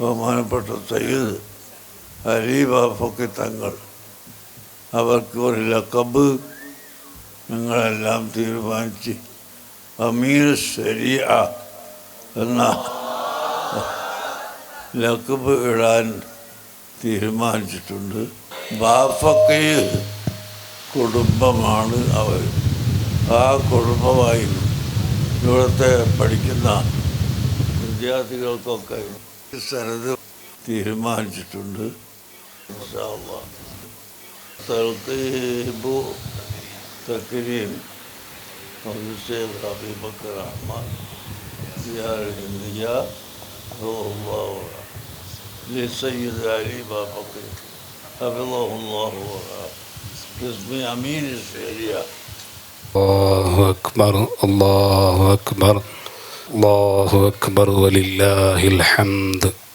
ബഹുമാനപ്പെട്ട സയ്യിദ് അലി തങ്ങൾ. അവർക്ക് ഒരു ലക്കബ് ഞങ്ങളെല്ലാം തീരുമാനിച്ച് അമീർ ശരിയ എന്ന ലക്കബ് ഇടാൻ തീരുമാനിച്ചിട്ടുണ്ട്. ബാഫക്കയിൽ കുടുംബമാണ് അവർ. ആ കുടുംബമായി ഇവിടുത്തെ പഠിക്കുന്ന വിദ്യാർത്ഥികൾക്കൊക്കെ Sarıldı. Dilimi acıtıldı. İnşallah. Sarıldı bu takrim. Hüseyin Rabbi Bakır Ahmet. Diyar Enbiya. Ruhullah ve لسيد علي بابقي حفظه الله باسم أمين الشريعة الله أكبر الله أكبر അള്ളാഹു അക്ബർ വലില്ലാഹിൽ ഹംദ്.